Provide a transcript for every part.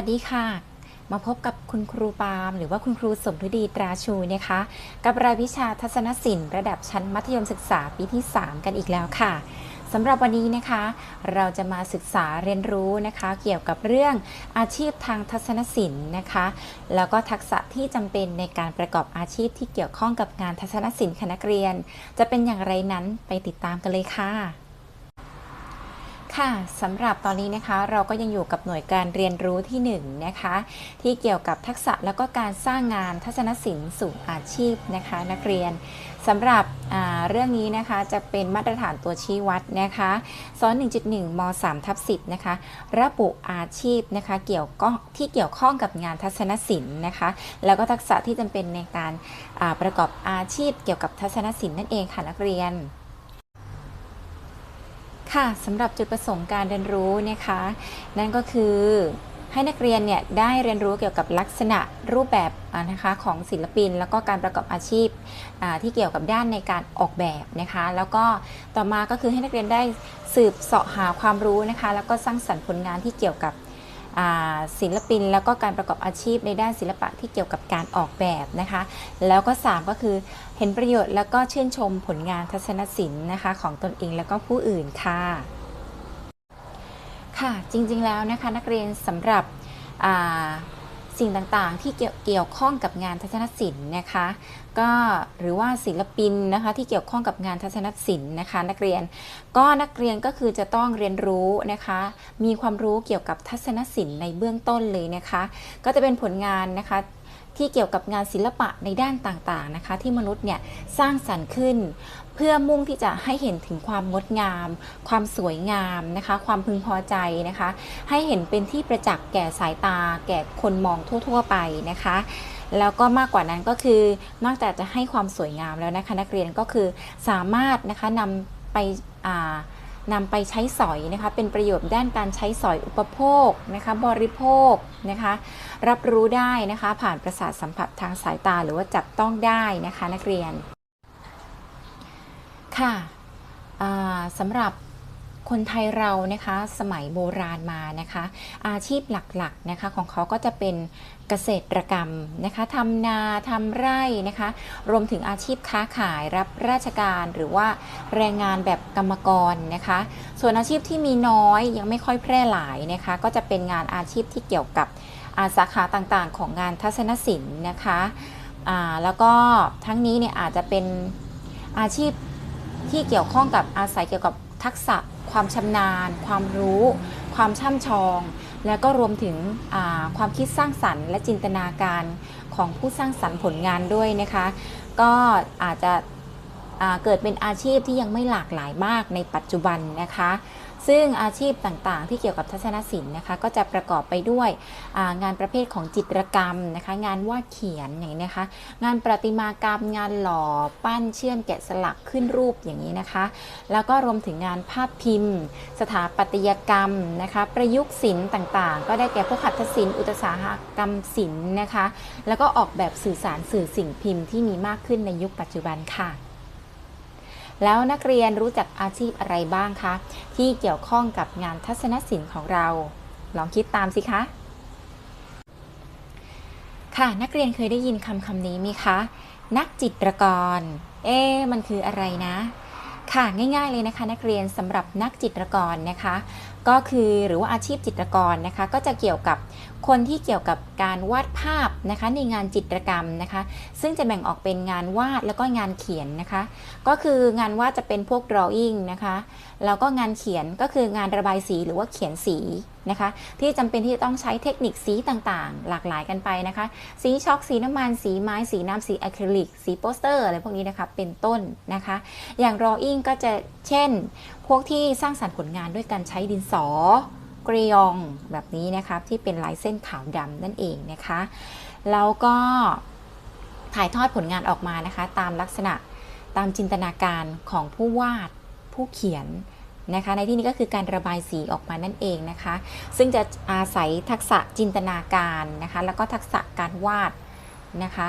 วัสดีค่ะ มาพบกับคุณครูปาล์มหรือว่าคุณครูสมฤดีตราชูนะคะ กับรายวิชาทัศนศิลป์ระดับชั้นมัธยมศึกษาปีที่ 3 กันอีกแล้วค่ะสำหรับวันนี้นะคะ เราจะมาศึกษาเรียนรู้นะคะ เกี่ยวกับเรื่องอาชีพทางทัศนศิลป์นะคะ แล้วก็ทักษะที่จำเป็นในการประกอบอาชีพที่เกี่ยวข้องกับงานทัศนศิลป์คณะนักเรียน จะเป็นอย่างไรนั้นไปติดตามกันเลยค่ะ ค่ะสำหรับตอนนี้นะคะเราก็ยังอยู่กับหน่วยการเรียนรู้ที่1นงนะคะ ที่เกี่ยวกับทักษะแล้วก็การสร้างงานทัศนศิลป์สู่อาชีพนะคะ นักเรียนสำหรับเรื่องนี้นะคะจะเป็นมาตรฐานตัวชี้วัดนะคะซ้อน 1.1ม3ทับ10นะคะ ระบุอาชีพนะคะเกี่ยวก็ที่เกี่ยวข้องกับงานทัศนศิลป์นะคะ แล้วก็ทักษะที่จำเป็นในการประกอบอาชีพเกี่ยวกับทัศนศิลป์นั่นเองค่ะนักเรียน ค่ะสำหรับจุดประสงค์การเรียนรู้นะคะ นั่นก็คือให้นักเรียนเนี่ยได้เรียนรู้เกี่ยวกับลักษณะรูปแบบนะคะของศิลปิน แล้วก็การประกอบอาชีพที่เกี่ยวกับด้านในการออกแบบนะคะ แล้วก็ต่อมาก็คือให้นักเรียนได้สืบเสาะหาความรู้นะคะ แล้วก็สร้างสรรค์ผลงานที่เกี่ยวกับ ศิลปินแล้วก็การประกอบอาชีพในด้านศิลปะที่เกี่ยวกับการออกแบบนะคะ แล้วก็ 3 ก็คือเห็นประโยชน์แล้วก็ชื่นชมผลงานทัศนศิลป์นะคะของตนเองแล้วก็ผู้อื่นค่ะค่ะจริงๆแล้วนะคะนักเรียนสำหรับ สิ่งต่างๆ ที่เกี่ยวเกี่ยวข้องกับงานทัศนศิลป์นะคะ ก็หรือว่าศิลปินนะคะที่เกี่ยวข้องกับงานทัศนศิลป์นะคะ นักเรียนก็นักเรียนก็คือจะต้องเรียนรู้นะคะ มีความรู้เกี่ยวกับทัศนศิลป์ในเบื้องต้นเลยนะคะ ก็จะเป็นผลงานนะคะ ที่เกี่ยวกับงานศิลปะในด้านต่างๆนะคะ ที่มนุษย์เนี่ยสร้างสรรค์ขึ้น เพื่อมุ่งที่จะให้เห็นถึงความงดงาม ความสวยงามนะคะ ความพึงพอใจนะคะ ให้เห็นเป็นที่ประจักษ์แก่สายตา แก่คนมองทั่ว ๆ ไปนะคะแล้วก็มากกว่านั้นก็คือนอกจากจะให้ความสวยงามแล้วนะคะ นักเรียนก็คือสามารถนะคะนำไปอ่า นำไปใช้สอยนะคะ เป็นประโยชน์ด้านการใช้สอยอุปโภคนะคะบริโภคนะคะ รับรู้ได้นะคะ ผ่านประสาทสัมผัสทางสายตาหรือว่าจับต้องได้นะคะนักเรียนค่ะสำหรับ คนไทยเรานะคะสมัยโบราณมานะคะ อาชีพหลักๆนะคะของเขาก็จะเป็นเกษตรกรรมนะคะทำนาทำไร่นะคะ รวมถึงอาชีพค้าขายรับราชการหรือว่าแรงงานแบบกรรมกรนะคะ ส่วนอาชีพที่มีน้อยยังไม่ค่อยแพร่หลายนะคะ ก็จะเป็นงานอาชีพที่เกี่ยวกับอาสาขาต่างๆ ของงานทัศนศิลป์นะคะอ่าแล้วก็ทั้งนี้เนี่ยอาจจะเป็นอาชีพที่เกี่ยวข้องกับอาศัยเกี่ยวกับทักษะ ความชำนาญ ความรู้ ความช่ำชอง แล้วก็รวมถึงความคิดสร้างสรรค์ และจินตนาการของผู้สร้างสรรค์ผลงานด้วยนะคะ ก็อาจจะเกิดเป็นอาชีพที่ยังไม่หลากหลายมากในปัจจุบันนะคะ ซึ่งอาชีพต่างๆ ที่เกี่ยวกับทัศนศิลป์นะคะ ก็จะประกอบไปด้วยงานประเภทของจิตรกรรมนะคะ งานวาดเขียนอย่างนี้นะคะ งานประติมากรรม งานหล่อปั้นเชื่อมแกะสลักขึ้นรูปอย่างนี้นะคะ แล้วก็รวมถึงงานภาพพิมพ์ สถาปัตยกรรมนะคะ ประยุกต์ศิลป์ต่างๆ ก็ได้แก่พวกหัตถศิลป์อุตสาหกรรมศิลป์นะคะ แล้วก็ออกแบบสื่อสารสื่อสิ่งพิมพ์ที่มีมากขึ้นในยุคปัจจุบันค่ะ แล้วนักเรียนรู้จักอาชีพอะไรบ้างคะ ที่เกี่ยวข้องกับงานทัศนศิลป์ของเรา ลองคิดตามสิคะ ค่ะนักเรียนเคยได้ยินคำคำนี้ไหมคะ นักจิตรกร เอ๊มันคืออะไรนะ ค่ะง่ายๆเลยนะคะ นักเรียนสำหรับนักจิตรกรนะคะ ก็คือหรือว่าอาชีพจิตรกรนะคะ ก็จะเกี่ยวกับคนที่เกี่ยวกับการวาดภาพนะคะในงานจิตรกรรมนะคะ ซึ่งจะแบ่งออกเป็นงานวาดแล้วก็งานเขียนนะคะ ก็คืองานวาดจะเป็นพวก drawing นะคะแล้วก็งานเขียนก็คืองานระบายสีหรือว่าเขียนสี นะคะ ที่จำเป็นที่จะต้องใช้เทคนิคสีต่างๆ หลากหลายกันไปนะคะ สีช็อกสีน้ำมัน สีไม้ สีน้ำสีอะคริลิก สีโปสเตอร์อะไรพวกนี้นะคะเป็นต้นนะคะ อย่าง drawing ก็จะเช่น พวกที่สร้างสรรค์ผลงานด้วยการใช้ดินสอกรยองแบบนี้นะคะที่เป็นลายเส้นขาวดำนั่นเองนะคะแล้วก็ถ่ายทอดผลงานออกมานะคะ ตามลักษณะตามจินตนาการของผู้วาดผู้เขียน นะคะ ในที่นี้ก็คือการระบายสีออกมานั่นเองนะคะ ซึ่งจะอาศัยทักษะจินตนาการนะคะ แล้วก็ทักษะการวาดนะคะ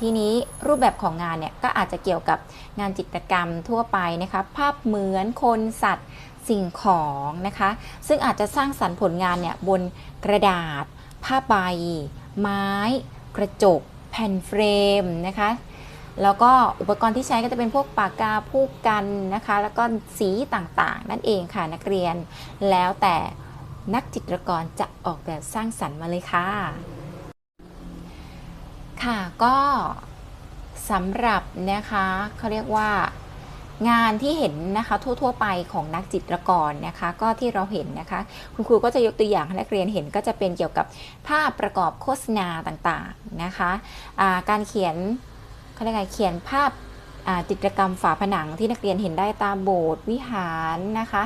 ทีนี้รูปแบบของงานเนี่ยก็อาจจะเกี่ยวกับงานจิตรกรรมทั่วไปนะคะ ภาพเหมือนคนสัตว์สิ่งของนะคะ ซึ่งอาจจะสร้างสรรค์ผลงานเนี่ยบนกระดาษ ผ้าใบ ไม้ กระจก แผ่นเฟรมนะคะ แล้วก็อุปกรณ์ที่ใช้ก็จะเป็นพวกปากกาผู้กันนะคะ แล้วก็สีต่างๆ นั่นเองค่ะนักเรียน แล้วแต่นักจิตรกรจะออกแบบสร้างสรรค์มาเลยค่ะ ค่ะก็สำหรับนะคะเขาเรียกว่างานที่เห็นนะคะทั่ว ๆ ไปของนักจิตรกรนะคะ ก็ที่เราเห็นนะคะ คุณครูก็จะยกตัวอย่างให้นักเรียนเห็นก็จะเป็นเกี่ยวกับภาพประกอบโฆษณาต่างๆนะคะอ่าการเขียน เขาเรียกไงเขียนภาพจิตรกรรมฝาผนังที่นักเรียนเห็นได้ตามโบสถ์วิหารนะคะ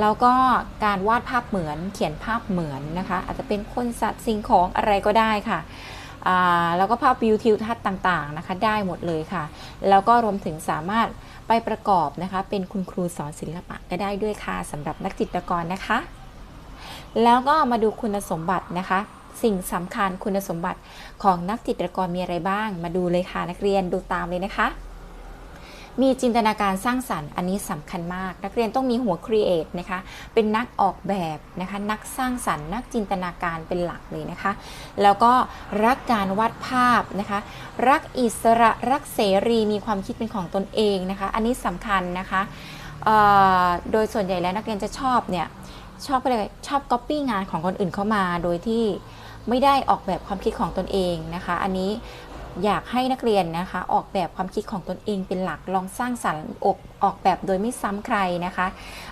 แล้วก็การวาดภาพเหมือนเขียนภาพเหมือนนะคะ อาจจะเป็นคนสัตว์สิ่งของอะไรก็ได้ค่ะแล้วก็ภาพวิวทิวทัศน์ต่างๆนะคะ ได้หมดเลยค่ะ แล้วก็รวมถึงสามารถไปประกอบนะคะ เป็นคุณครูสอนศิลปะก็ได้ด้วยค่ะสำหรับนักจิตรกรนะคะ แล้วก็มาดูคุณสมบัตินะคะ สิ่งสำคัญคุณสมบัติของนักจิตรกรมีอะไรบ้าง มาดูเลยค่ะนักเรียนดูตามเลยนะคะ มีจินตนาการสร้างสรรค์อันนี้สำคัญมาก นักเรียนต้องมีหัวครีเอทนะคะ เป็นนักออกแบบนะคะ นักสร้างสรรค์ นักจินตนาการเป็นหลักเลยนะคะ แล้วก็รักการวาดภาพนะคะ รักอิสระรักเสรีมีความคิดเป็นของตนเองนะคะ อันนี้สำคัญนะคะโดยส่วนใหญ่แล้วนักเรียนจะชอบเนี่ย ชอบอะไรชอบก๊อปปี้งานของคนอื่นเข้ามา โดยที่ไม่ได้ออกแบบความคิดของตนเองนะคะ อันนี้ อยากให้นักเรียนนะคะ ออกแบบความคิดของตนเองเป็นหลักลองสร้างสรรค์ออกออกแบบโดยไม่ซ้ำใครนะคะ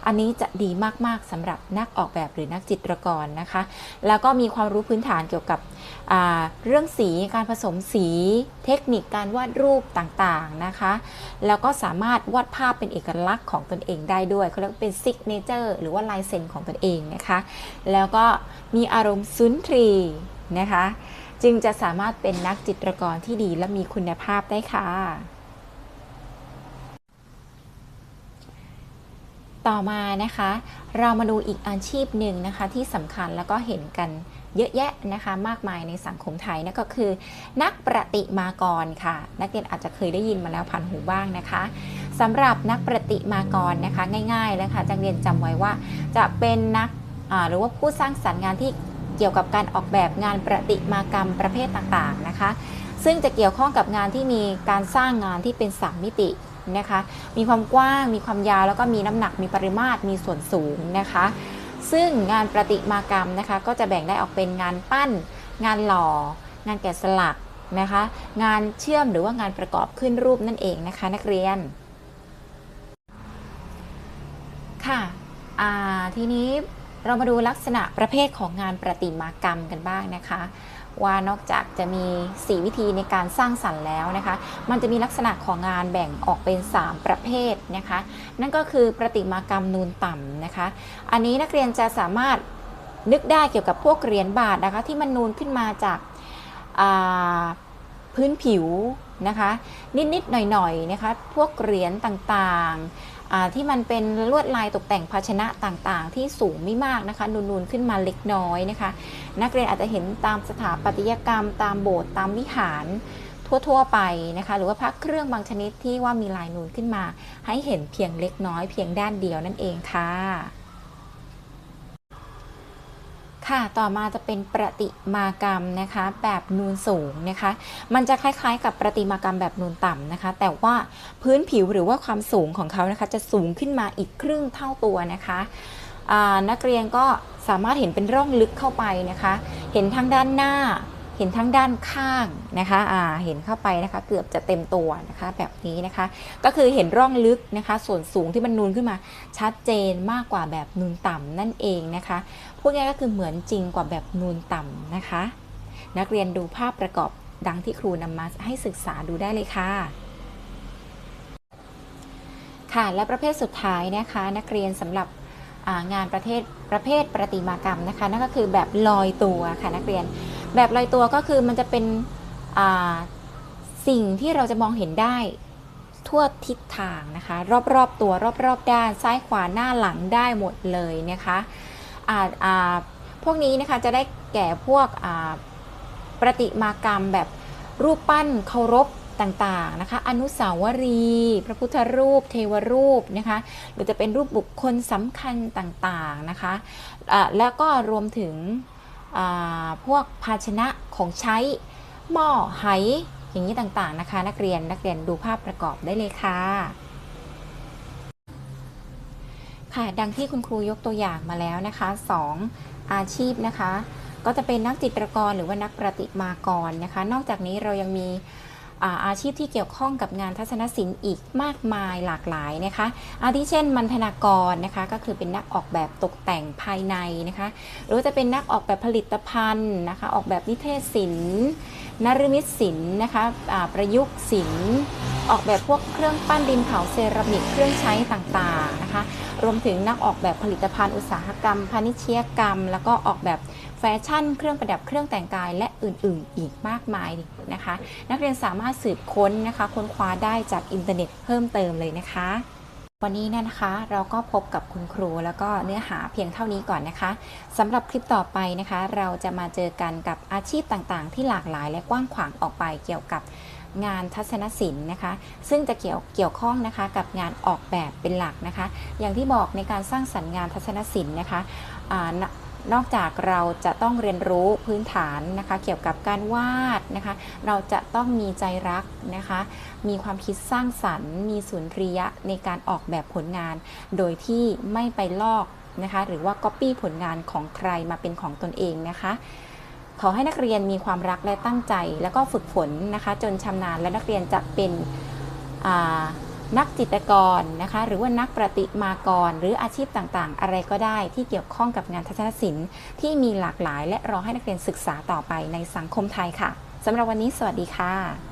อันนี้จะดีมากๆสำหรับนักออกแบบหรือนักจิตรกรนะคะ แล้วก็มีความรู้พื้นฐานเกี่ยวกับเรื่องสีการผสมสีเทคนิคการวาดรูปต่างๆนะคะ แล้วก็สามารถวาดภาพเป็นเอกลักษณ์ของตนเองได้ด้วยเขาเรียกเป็นซิกเนเจอร์หรือว่าลายเซ็นของตนเองนะคะ แล้วก็มีอารมณ์สุนทรีนะคะ จึงจะสามารถเป็นนักจิตรกรที่ดีและมีคุณภาพได้ค่ะ ต่อมานะคะ เรามาดูอีกอาชีพหนึ่งนะคะที่สำคัญแล้วก็เห็นกันเยอะแยะนะคะมากมายในสังคมไทยนั่นก็คือ นักประติมากรค่ะ นักเรียนอาจจะเคยได้ยินมาแล้วผ่านหูบ้างนะคะสำหรับนักประติมากรนะคะง่ายๆเลยค่ะนักเรียนจำไว้ว่าจะเป็นนักหรือว่าผู้สร้างสรรค์งานที่ เกี่ยวกับการออกแบบงานประติมากรรมประเภทต่างๆนะคะ ซึ่งจะเกี่ยวข้องกับงานที่มีการสร้างงานที่เป็นสามมิตินะคะ มีความกว้าง มีความยาว แล้วก็มีน้ำหนัก มีปริมาตร มีส่วนสูงนะคะ ซึ่งงานประติมากรรมนะคะ ก็จะแบ่งได้ออกเป็นงานปั้น งานหล่อ งานแกะสลักนะคะ งานเชื่อมหรือว่างานประกอบขึ้นรูปนั่นเองนะคะ นักเรียน ค่ะทีนี้ เรามาดูลักษณะประเภทของงานประติมากรรมกันบ้างนะคะ ว่านอกจากจะมี 4 วิธีในการสร้างสรรค์แล้วนะคะ มันจะมีลักษณะของงานแบ่งออกเป็น 3 ประเภทนะคะ นั่นก็คือประติมากรรมนูนต่ำนะคะ อันนี้นักเรียนจะสามารถนึกได้เกี่ยวกับพวกเหรียญบาทนะคะที่มันนูนขึ้นมาจากาพื้นผิวนะคะ นิดๆหน่อยๆนะคะ พวกเหรียญต่างๆ ที่มันเป็นลวดลายตกแต่งภาชนะต่างๆ ที่สูงไม่มากนะคะ นูนๆขึ้นมาเล็กน้อยนะคะ นักเรียนอาจจะเห็นตามสถาปัตยกรรม ตามโบสถ์ตามวิหารทั่ว ๆ ไปนะคะ หรือว่าพระเครื่องบางชนิดที่ว่ามีลายนูนขึ้นมา ให้เห็นเพียงเล็กน้อยเพียงด้านเดียวนั่นเองค่ะ ค่ะ ต่อมาจะเป็นประติมากรรมนะคะ แบบนูนสูงนะคะ มันจะคล้ายๆ กับประติมากรรมแบบนูนต่ำนะคะ แต่ว่าพื้นผิวหรือว่าความสูงของเขานะคะ จะสูงขึ้นมาอีกครึ่งเท่าตัวนะคะนักเรียนก็สามารถเห็นเป็นร่องลึกเข้าไปนะคะ เห็นทั้งด้านหน้า เห็นทั้งด้านข้างนะคะอ่าเห็นเข้าไปนะคะเกือบจะเต็มตัวนะคะแบบนี้นะคะ ก็คือเห็นร่องลึกนะคะ ส่วนสูงที่มันนูนขึ้นมาชัดเจนมากกว่าแบบนูนต่ำนั่นเองนะคะพูดง่ายก็คือเหมือนจริงกว่าแบบนูนต่ำนะคะ นักเรียนดูภาพประกอบดังที่ครูนำมาให้ศึกษาดูได้เลยค่ะค่ะและประเภทสุดท้ายนะคะ นักเรียนสำหรับงานประเภทประเภทประติมากรรมนะคะ นั่นก็คือแบบลอยตัวค่ะนักเรียน แบบลอยตัวก็คือมันจะเป็นสิ่งที่เราจะมองเห็นได้ทั่วทิศทางนะคะ รอบๆตัวรอบๆด้านซ้ายขวาหน้าหลังได้หมดเลยนะคะอาอ่าพวกนี้นะคะจะได้แก่พวกประติมากรรมแบบรูปปั้นเคารพต่างๆนะคะอนุสาวรีย์พระพุทธรูป เทวรูปนะคะหรือจะเป็นรูปบุคคลสำคัญต่างๆนะคะอ่าแล้วก็รวมถึง พวกภาชนะของใช้หม้อไหอย่างนี้ต่างๆนะคะ นักเรียนนักเรียนดูภาพประกอบได้เลยค่ะ ค่ะดังที่คุณครูยกตัวอย่างมาแล้วนะคะสองอาชีพนะคะ ก็จะเป็นนักจิตรกรหรือว่านักประติมากรนะคะ นอกจากนี้เรายังมี อาอาชีพที่เกี่ยวข้องกับงานทัศนศิลป์อีกมากมายหลากหลายนะคะ อาทิเช่นมันธนากรนะคะก็คือเป็นนักออกแบบตกแต่งภายในนะคะ หรือจะเป็นนักออกแบบผลิตภัณฑ์นะคะ ออกแบบนิเทศศิลป์นฤมิตศิลป์นะคะประยุกต์ศิลป์ออกแบบพวกเครื่องปั้นดินเผาเซรามิกเครื่องใช้ต่างๆนะคะ รวมถึงนักออกแบบผลิตภัณฑ์อุตสาหกรรมพาณิชยกรรม แล้วก็ออกแบบแฟชั่น เครื่องประดับเครื่องแต่งกาย และอื่น ๆ อีกมากมายนะคะ นักเรียนสามารถสืบค้นนะคะ ค้นคว้าได้จากอินเทอร์เน็ตเพิ่มเติมเลยนะคะวันนี้นะคะเราก็พบกับคุณครูแล้วก็เนื้อหาเพียงเท่านี้ก่อนนะคะสำหรับคลิปต่อไปนะคะ เราจะมาเจอกันกับอาชีพต่างๆ ที่หลากหลายและกว้างขวางออกไปเกี่ยวกับ งานทัศนศิลป์นะคะ ซึ่งจะเกี่ยวเกี่ยวข้องนะคะกับงานออกแบบเป็นหลักนะคะ อย่างที่บอกในการสร้างสรรค์งานทัศนศิลป์นะคะอ่านนอกจากเราจะต้องเรียนรู้พื้นฐานนะคะ เกี่ยวกับการวาดนะคะ เราจะต้องมีใจรักนะคะ มีความคิดสร้างสรรค์ มีสุนทรียะในการออกแบบผลงาน โดยที่ไม่ไปลอกนะคะ หรือว่าก๊อปปี้ผลงานของใครมาเป็นของตนเองนะคะ ขอให้นักเรียนมีความรักและตั้งใจ แล้วก็ฝึกฝนนะคะ จนชำนาญและนักเรียนจะเป็นนักจิตรกรนะคะ หรือว่านักประติมากร หรืออาชีพต่างๆ อะไรก็ได้ที่เกี่ยวข้องกับงานทัศนศิลป์ที่มีหลากหลาย และรอให้นักเรียนศึกษาต่อไปในสังคมไทยค่ะสำหรับวันนี้สวัสดีค่ะ